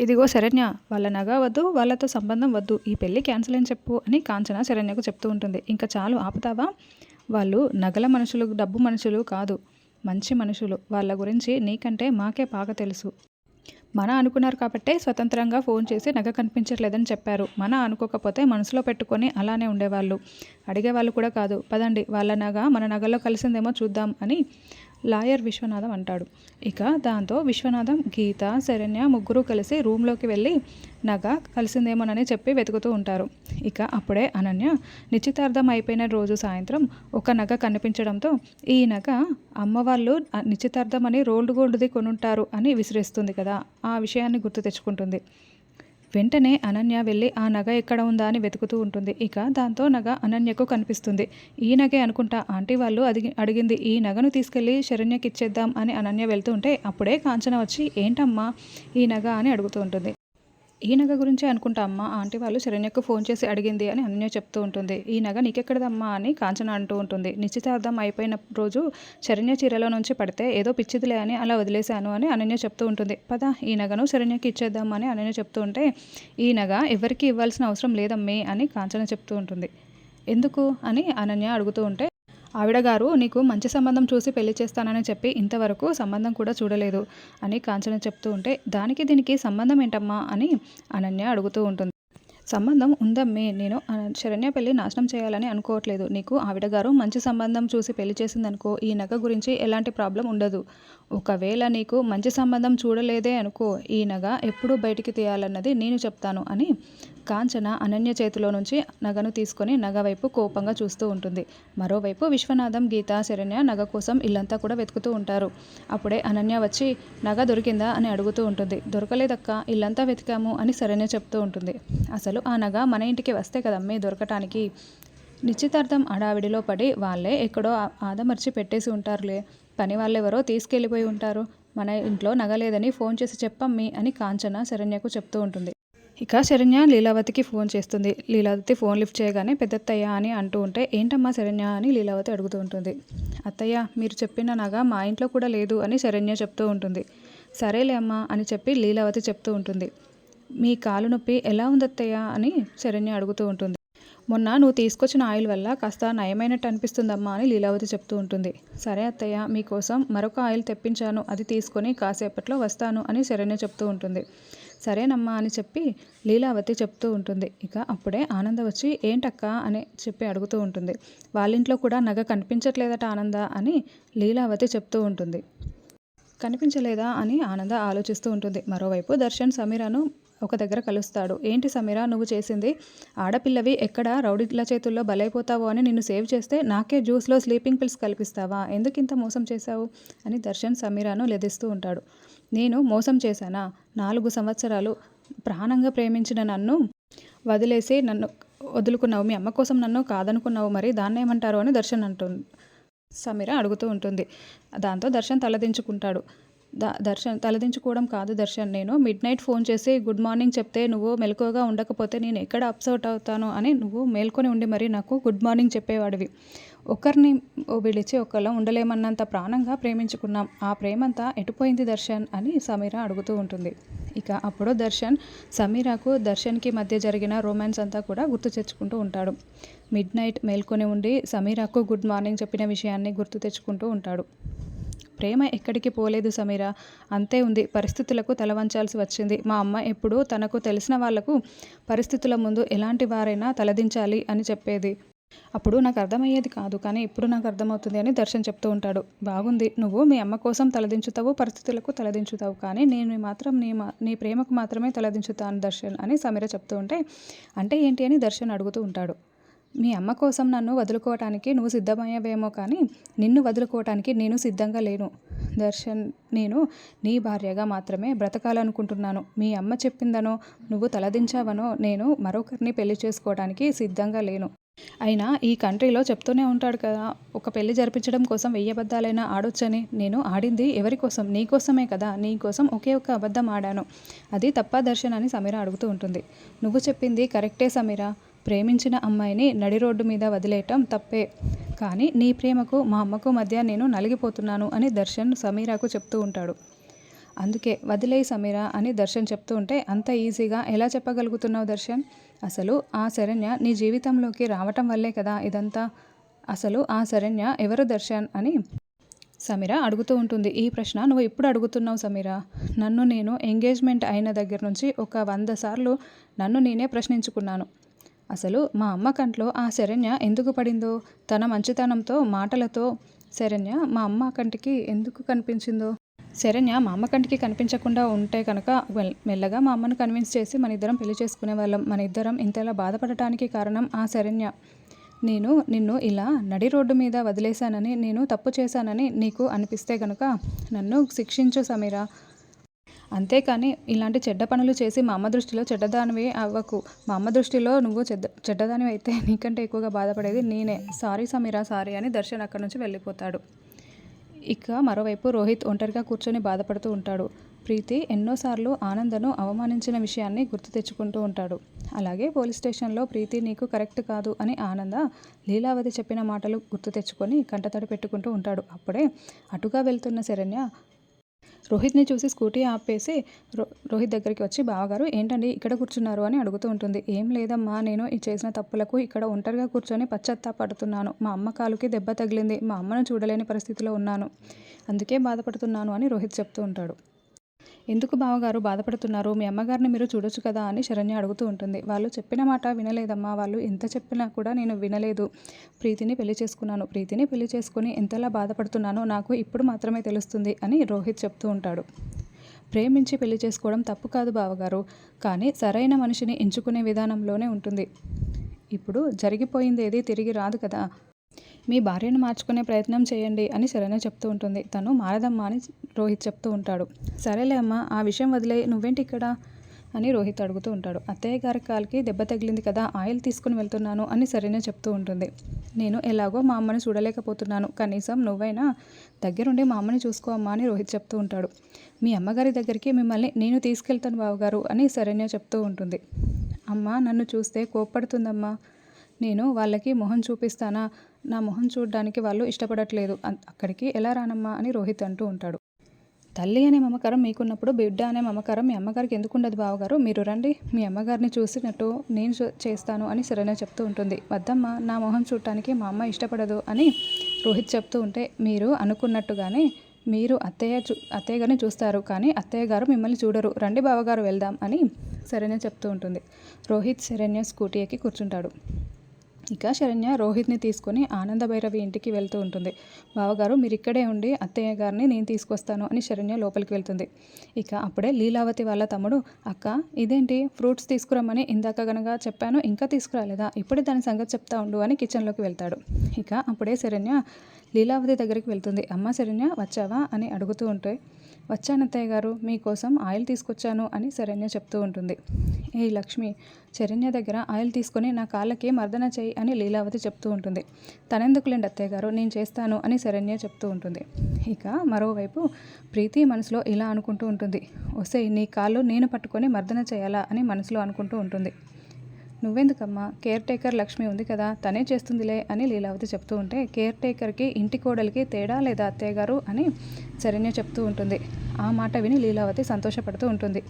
ఇదిగో శరణ్య వాళ్ళ నగ వద్దు వాళ్ళతో సంబంధం వద్దు. ఈ పెళ్ళి క్యాన్సిల్ అని చెప్పు అని కాంచన శరణ్యకు చెప్తూ ఉంటుంది. ఇంకా చాలు ఆపుతావా? వాళ్ళు నగల మనుషులు డబ్బు మనుషులు కాదు. మంచి మనుషులు. వాళ్ళ గురించి నీకంటే మాకే బాగా తెలుసు. మన అనుకున్నారు కాబట్టే స్వతంత్రంగా ఫోన్ చేసి నగ కనిపించట్లేదని చెప్పారు. మన అనుకోకపోతే మనసులో పెట్టుకొని అలానే ఉండేవాళ్ళు. అడిగేవాళ్ళు కూడా కాదు. పదండి వాళ్ళ నగ మన నగల్లో కలిసిందేమో చూద్దాం అని లాయర్ విశ్వనాథం అంటాడు. ఇక దాంతో విశ్వనాథం గీత శరణ్య ముగ్గురు కలిసి రూమ్లోకి వెళ్ళి నగ కలిసిందేమోనని చెప్పి వెతుకుతూ ఉంటారు. ఇక అప్పుడే అనన్య నిశ్చితార్థం అయిపోయిన రోజు సాయంత్రం ఒక నగ కనిపించడంతో ఈ నగ అమ్మవాళ్ళు నిశ్చితార్థం అని రోల్డ్ గోల్డ్ది కొనుంటారు అని విసిరేస్తుంది కదా ఆ విషయాన్ని గుర్తు తెచ్చుకుంటుంది. వెంటనే అనన్య వెళ్ళి ఆ నగ ఎక్కడ ఉందా అని వెతుకుతూ ఉంటుంది. ఇక దాంతో నగ అనన్యకు కనిపిస్తుంది. ఈ నగే అనుకుంటా ఆంటీ వాళ్ళు అడిగి అడిగింది. ఈ నగను తీసుకెళ్ళి శరణ్యకి ఇచ్చేద్దాం అని అనన్య వెళ్తూ ఉంటే అప్పుడే కాంచన వచ్చి ఏంటమ్మా ఈ నగ? అని అడుగుతూ ఉంటుంది. ఈ నగ గురించే అనుకుంటా అమ్మ. ఆంటీ వాళ్ళు శరణ్యకు ఫోన్ చేసి అడిగింది అని అనన్య చెప్తూ ఉంటుంది. ఈ నగ నీకెక్కడదమ్మా అని కాంచన అంటూ ఉంటుంది. నిశ్చితార్థం అయిపోయిన రోజు శరణ్య చీరలో నుంచి పడితే ఏదో పిచ్చిదిలే అని అలా వదిలేశాను అని అనన్య చెప్తూ ఉంటుంది. పద ఈ నగను శరణ్యకి ఇచ్చేద్దామని అనన్య చెప్తూ ఉంటే ఈ నగ ఎవరికి ఇవ్వాల్సిన అవసరం లేదమ్మే అని కాంచన చెప్తూ ఉంటుంది. ఎందుకు అని అనన్య అడుగుతూ ఉంటే ఆవిడ గారు నీకు మంచి సంబంధం చూసి పెళ్ళి చేస్తానని చెప్పి ఇంతవరకు సంబంధం కూడా చూడలేదు అని కాంచన చెప్తూ ఉంటే దానికి దీనికి సంబంధం ఏంటమ్మా? అని అనన్య అడుగుతూ ఉంటుంది. సంబంధం ఉందమ్మే నేను శరణ్య పెళ్ళి నాశనం చేయాలని అనుకోవట్లేదు. నీకు ఆవిడ గారు మంచి సంబంధం చూసి పెళ్ళి చేసిందనుకో ఈ నగ గురించి ఎలాంటి ప్రాబ్లం ఉండదు. ఒకవేళ నీకు మంచి సంబంధం చూడలేదే అనుకో ఈ నగ ఎప్పుడు బయటికి తీయాలన్నది నేను చెప్తాను అని కాంచన అనన్య చేతిలో నుంచి నగను తీసుకొని నగ వైపు కోపంగా చూస్తూ ఉంటుంది. మరోవైపు విశ్వనాథం గీత శరణ్య నగ కోసం ఇల్లంతా కూడా వెతుకుతూ ఉంటారు. అప్పుడే అనన్య వచ్చి నగ దొరికిందా? అని అడుగుతూ ఉంటుంది. దొరకలేదక్క ఇల్లంతా వెతికాము అని శరణ్య చెప్తూ ఉంటుంది. అసలు ఆ నగ మన ఇంటికి వస్తే కదమ్మే దొరకటానికి? నిశ్చితార్థం అడావిడిలో పడి వాళ్ళే ఎక్కడో ఆదమర్చి పెట్టేసి ఉంటారులే. పని వాళ్ళెవరో తీసుకెళ్ళిపోయి ఉంటారు. మన ఇంట్లో నగలేదని ఫోన్ చేసి చెప్పమ్మి అని కాంచన శరణ్యకు చెప్తూ ఉంటుంది. ఇక శరణ్య లీలావతికి ఫోన్ చేస్తుంది. లీలావతి ఫోన్ లిఫ్ట్ చేయగానే పెద్దత్తయ్య అని అంటూ ఉంటే ఏంటమ్మా శరణ్య అని లీలావతి అడుగుతూ ఉంటుంది. అత్తయ్య మీరు చెప్పిన నగ మా ఇంట్లో కూడా లేదు అని శరణ్య చెప్తూ ఉంటుంది. సరేలే అమ్మా అని చెప్పి లీలావతి చెప్తూ ఉంటుంది. మీ కాలు నొప్పి ఎలా ఉంది అత్తయ్య అని శరణ్య అడుగుతూ ఉంటుంది. మొన్న నువ్వు తీసుకొచ్చిన ఆయిల్ వల్ల కాస్త నయమైనట్టు అనిపిస్తుందమ్మా అని లీలావతి చెప్తూ ఉంటుంది. సరే అత్తయ్య మీకోసం మరొక ఆయిల్ తెప్పించాను. అది తీసుకొని కాసేపట్లో వస్తాను అని శరణ్య చెప్తూ ఉంటుంది. సరేనమ్మా అని చెప్పి లీలావతి చెప్తూ ఉంటుంది. ఇక అప్పుడే ఆనంద వచ్చి ఏంటక్క? అని చెప్పి అడుగుతూ ఉంటుంది. వాళ్ళ ఇంట్లో కూడా నగ కనిపించట్లేదట ఆనంద అని లీలావతి చెప్తూ ఉంటుంది. కనిపించలేదా? అని ఆనంద ఆలోచిస్తూ ఉంటుంది. మరోవైపు దర్శన్ సమీరాను ఒక దగ్గర కలుస్తాడు. ఏంటి సమీర నువ్వు చేసింది? ఆడపిల్లవి ఎక్కడ? రౌడీల చేతుల్లో బలైపోతావో అని నిన్ను సేవ్ చేస్తే నాకే జ్యూస్లో స్లీపింగ్ పిల్స్ కల్పిస్తావా? ఎందుకు ఇంత మోసం చేశావు? అని దర్శన్ సమీరాను లెదిస్తూ ఉంటాడు. నేను మోసం చేశానా? నాలుగు సంవత్సరాలు ప్రాణంగా ప్రేమించిన నన్ను వదిలేసి నన్ను వదులుకున్నావు మీ అమ్మ కోసం నన్ను కాదనుకున్నావు మరి దాన్ని ఏమంటారు అని దర్శన్ అంటుంది సమీర అడుగుతూ ఉంటుంది. దాంతో దర్శన్ తలదించుకుంటాడు. ద దర్శన్ తలదించుకోవడం కాదు దర్శన్ నేను మిడ్ నైట్ ఫోన్ చేసి గుడ్ మార్నింగ్ చెప్తే నువ్వు మెలకువగా ఉండకపోతే నేను ఎక్కడ అప్సౌట్ అవుతాను అని నువ్వు మేల్కొని ఉండి మరి నాకు గుడ్ మార్నింగ్ చెప్పేవాడివి. ఒకరిని విడిచి ఒకళ్ళం ఉండలేమన్నంత ప్రాణంగా ప్రేమించుకున్నాం. ఆ ప్రేమంతా ఎటుపోయింది దర్శన్ అని సమీర అడుగుతూ ఉంటుంది. ఇక అప్పుడు దర్శన్ సమీరాకు దర్శన్కి మధ్య జరిగిన రొమాన్స్ అంతా కూడా గుర్తు తెచ్చుకుంటూ ఉంటాడు. మిడ్ నైట్ మేల్కొని ఉండి సమీరాకు గుడ్ మార్నింగ్ చెప్పిన విషయాన్ని గుర్తు తెచ్చుకుంటూ ఉంటాడు. ప్రేమ ఎక్కడికి పోలేదు సమీర. అంతే ఉంది పరిస్థితులకు తలవంచాల్సి వచ్చింది. మా అమ్మ ఎప్పుడూ తనకు తెలిసిన వాళ్ళకు పరిస్థితుల ముందు ఎలాంటి వారైనా తలదించాలి అని చెప్పేది. అప్పుడు నాకు అర్థమయ్యేది కాదు కానీ ఇప్పుడు నాకు అర్థమవుతుంది అని దర్శన్ చెప్తూ ఉంటాడు. బాగుంది నువ్వు మీ అమ్మ కోసం తలదించుతావు పరిస్థితులకు తలదించుతావు కానీ నేను మాత్రం నీ మా నీ ప్రేమకు మాత్రమే తలదించుతాను దర్శన్ అని సమీర చెప్తూ ఉంటే అంటే ఏంటి అని దర్శన్ అడుగుతూ ఉంటాడు. మీ అమ్మ కోసం నన్ను వదులుకోవటానికి నువ్వు సిద్ధమయ్యావేమో కానీ నిన్ను వదులుకోవటానికి నేను సిద్ధంగా లేను. దర్శన్ నేను నీ భార్యగా మాత్రమే బ్రతకాలనుకుంటున్నాను. మీ అమ్మ చెప్పిందనో నువ్వు తలదించావనో నేను మరొకరిని పెళ్ళి చేసుకోవడానికి సిద్ధంగా లేను. అయినా ఈ కంట్రీలో చెప్తూనే ఉంటాడు కదా ఒక పెళ్ళి జరిపించడం కోసం వెయ్యి అబద్ధాలైనా ఆడొచ్చని. నేను ఆడింది ఎవరి కోసం? నీ కోసమే కదా నీ కోసం ఒకే ఒక అబద్ధం ఆడాను. అది తప్ప దర్శన్ అని సమీర అడుగుతూ ఉంటుంది. నువ్వు చెప్పింది కరెక్టే సమీర. ప్రేమించిన అమ్మాయిని నడి రోడ్డు మీద వదిలేయటం తప్పే. కానీ నీ ప్రేమకు మా అమ్మకు మధ్య నేను నలిగిపోతున్నాను అని దర్శన్ సమీరాకు చెప్తూ ఉంటాడు. అందుకే వదిలేయి సమీరా అని దర్శన్ చెప్తూ ఉంటే అంత ఈజీగా ఎలా చెప్పగలుగుతున్నావు దర్శన్? అసలు ఆ శరణ్య నీ జీవితంలోకి రావటం వల్లే కదా ఇదంతా? అసలు ఆ శరణ్య ఎవరు దర్శన్ అని సమీర అడుగుతూ ఉంటుంది. ఈ ప్రశ్న నువ్వు ఎప్పుడు అడుగుతున్నావు సమీర? నన్ను నేను ఎంగేజ్మెంట్ అయిన దగ్గర నుంచి ఒక వంద సార్లు నన్ను నేనే ప్రశ్నించుకున్నాను. అసలు మా అమ్మ కంట్లో ఆ శరణ్య ఎందుకు పడిందో? తన మంచితనంతో మాటలతో శరణ్య మా అమ్మ కంటికి ఎందుకు కనిపించిందో? శరణ్య మా అమ్మ కంటికి కనిపించకుండా ఉంటే కనుక మెల్లగా మా అమ్మను కన్విన్స్ చేసి మన ఇద్దరం పెళ్ళి చేసుకునే వాళ్ళం. మన ఇద్దరం ఇంతలా బాధపడటానికి కారణం ఆ శరణ్య. నేను నిన్ను ఇలా నడి రోడ్డు మీద వదిలేశానని నేను తప్పు చేశానని నీకు అనిపిస్తే కనుక నన్ను శిక్షించు సమీరా. అంతేకాని ఇలాంటి చెడ్డ పనులు చేసి మా అమ్మ దృష్టిలో చెడ్డదానివి అవ్వకు. మా అమ్మ దృష్టిలో నువ్వు చెడ్డ చెడ్డదానివి అయితే నీకంటే ఎక్కువగా బాధపడేది నేనే. సారీ సమీరా సారీ అని దర్శన్ అక్కడి నుంచి వెళ్ళిపోతాడు. ఇక మరోవైపు రోహిత్ ఒంటరిగా కూర్చొని బాధపడుతూ ఉంటాడు. ప్రీతి ఎన్నోసార్లు ఆనందను అవమానించిన విషయాన్ని గుర్తు తెచ్చుకుంటూ ఉంటాడు. అలాగే పోలీస్ స్టేషన్లో ప్రీతి నీకు కరెక్ట్ కాదు అని ఆనంద లీలావతి చెప్పిన మాటలు గుర్తు తెచ్చుకొని కంటతడి పెట్టుకుంటూ ఉంటాడు. అప్పుడే అటుగా వెళ్తున్న శరణ్య రోహిత్ని చూసి స్కూటీ ఆపేసి రో రోహిత్ దగ్గరికి వచ్చి బావగారు ఏంటండి ఇక్కడ కూర్చున్నారు? అని అడుగుతూ ఉంటుంది. ఏం లేదమ్మా నేను ఈ చేసిన తప్పులకు ఇక్కడ ఒంటరిగా కూర్చొని పశ్చాత్తాపడుతున్నాను. మా అమ్మ కాలుకి దెబ్బ తగిలింది. మా అమ్మను చూడలేని పరిస్థితిలో ఉన్నాను. అందుకే బాధపడుతున్నాను అని రోహిత్ చెప్తూ ఉంటాడు. ఎందుకు బావగారు బాధపడుతున్నారు? మీ అమ్మగారిని మీరు చూడొచ్చు కదా అని శరణ్య అడుగుతూ ఉంటుంది. వాళ్ళు చెప్పిన మాట వినలేదమ్మా. వాళ్ళు ఎంత చెప్పినా కూడా నేను వినలేదు. ప్రీతిని పెళ్ళి చేసుకున్నాను. ప్రీతిని పెళ్ళి చేసుకుని ఎంతలా బాధపడుతున్నానో నాకు ఇప్పుడు మాత్రమే తెలుస్తుంది అని రోహిత్ చెప్తూ ఉంటాడు. ప్రేమించి పెళ్ళి చేసుకోవడం తప్పు కాదు బావగారు. కానీ సరైన మనిషిని ఎంచుకునే విధానంలోనే ఉంటుంది. ఇప్పుడు జరిగిపోయింది ఏది తిరిగి రాదు కదా. మీ భార్యను మార్చుకునే ప్రయత్నం చేయండి అని శరణ్య చెప్తూ ఉంటుంది. తను మారదమ్మా అని రోహిత్ చెప్తూ ఉంటాడు. సరేలే అమ్మా ఆ విషయం వదిలే నువ్వేంటి ఇక్కడ? అని రోహిత్ అడుగుతూ ఉంటాడు. అత్తయ్య గారి కాలికి దెబ్బ తగిలింది కదా ఆయిల్ తీసుకుని వెళ్తున్నాను అని సరైన చెప్తూ ఉంటుంది. నేను ఎలాగో మా అమ్మని చూడలేకపోతున్నాను. కనీసం నువ్వైనా దగ్గరుండి మా అమ్మని చూసుకో అమ్మా అని రోహిత్ చెప్తూ ఉంటాడు. మీ అమ్మగారి దగ్గరికి మిమ్మల్ని నేను తీసుకెళ్తాను బావగారు అని సరైన చెప్తూ ఉంటుంది. అమ్మ నన్ను చూస్తే కోప్పడుతుందమ్మా. నేను వాళ్ళకి మొహం చూపిస్తానా? నా మొహం చూడడానికి వాళ్ళు ఇష్టపడట్లేదు. అక్కడికి ఎలా రానమ్మా అని రోహిత్ అంటూ ఉంటాడు. తల్లి అనే మమకారం మీకున్నప్పుడు బిడ్డ అనే మమకారం మీ అమ్మగారికి ఎందుకు ఉండదు బావగారు? మీరు రండి. మీ అమ్మగారిని చూసినట్టు నేను చేస్తాను అని సరైన చెప్తూ ఉంటుంది. వద్దమ్మ నా మొహం చూడటానికి మా అమ్మ ఇష్టపడదు అని రోహిత్ చెప్తూ ఉంటే మీరు అనుకున్నట్టుగానే మీరు అత్తయ్య చూ అత్తయ్య గారిని చూస్తారు. కానీ అత్తయ్య గారు మిమ్మల్ని చూడరు. రండి బావగారు వెళ్దాం అని శరణ్య చెప్తూ ఉంటుంది. రోహిత్ శరణ్య స్కూటీ ఎక్కి కూర్చుంటాడు. ఇక శరణ్య రోహిత్ని తీసుకొని ఆనంద భైరవి ఇంటికి వెళ్తూ ఉంటుంది. బావగారు మీరు ఇక్కడే ఉండి అత్తయ్య గారిని నేను తీసుకొస్తాను అని శరణ్య లోపలికి వెళ్తుంది. ఇక అప్పుడే లీలావతి వాళ్ళ తమ్ముడు అక్క ఇదేంటి? ఫ్రూట్స్ తీసుకురమ్మని ఇందాక గనక చెప్పాను ఇంకా తీసుకురాలేదా? ఇప్పుడే దాని సంగతి చెప్తా ఉండు అని కిచెన్లోకి వెళ్తాడు. ఇక అప్పుడే శరణ్య లీలావతి దగ్గరికి వెళ్తుంది. అమ్మ శరణ్య వచ్చావా? అని అడుగుతూ ఉంటే వచ్చానత్తయ్య గారు మీకోసం ఆయిల్ తీసుకొచ్చాను అని శరణ్య చెప్తూ ఉంటుంది. ఏ లక్ష్మి శరణ్య దగ్గర ఆయిల్ తీసుకొని నా కాళ్ళకి మర్దన చేయి అని లీలావతి చెప్తూ ఉంటుంది. తనెందుకులేండి అత్తయ్య గారు నేను చేస్తాను అని శరణ్య చెప్తూ ఉంటుంది. ఇక మరోవైపు ప్రీతి మనసులో ఇలా అనుకుంటూ ఉంటుంది. వస్తే నీ కాళ్ళు నేను పట్టుకొని మర్దన చేయాలా అని మనసులో అనుకుంటూ ఉంటుంది. నువ్వెందుకమ్మా? కేర్ టేకర్ లక్ష్మి ఉంది కదా తనే చేస్తుందిలే అని లీలావతి చెప్తూ ఉంటే కేర్ టేకర్కి ఇంటి కోడలికి తేడా లేదా అత్తయ్య గారు అని శరణ్య చెప్తూ ఉంటుంది. ఆ మాట విని లీలావతి సంతోషపడుతూ ఉంటుంది.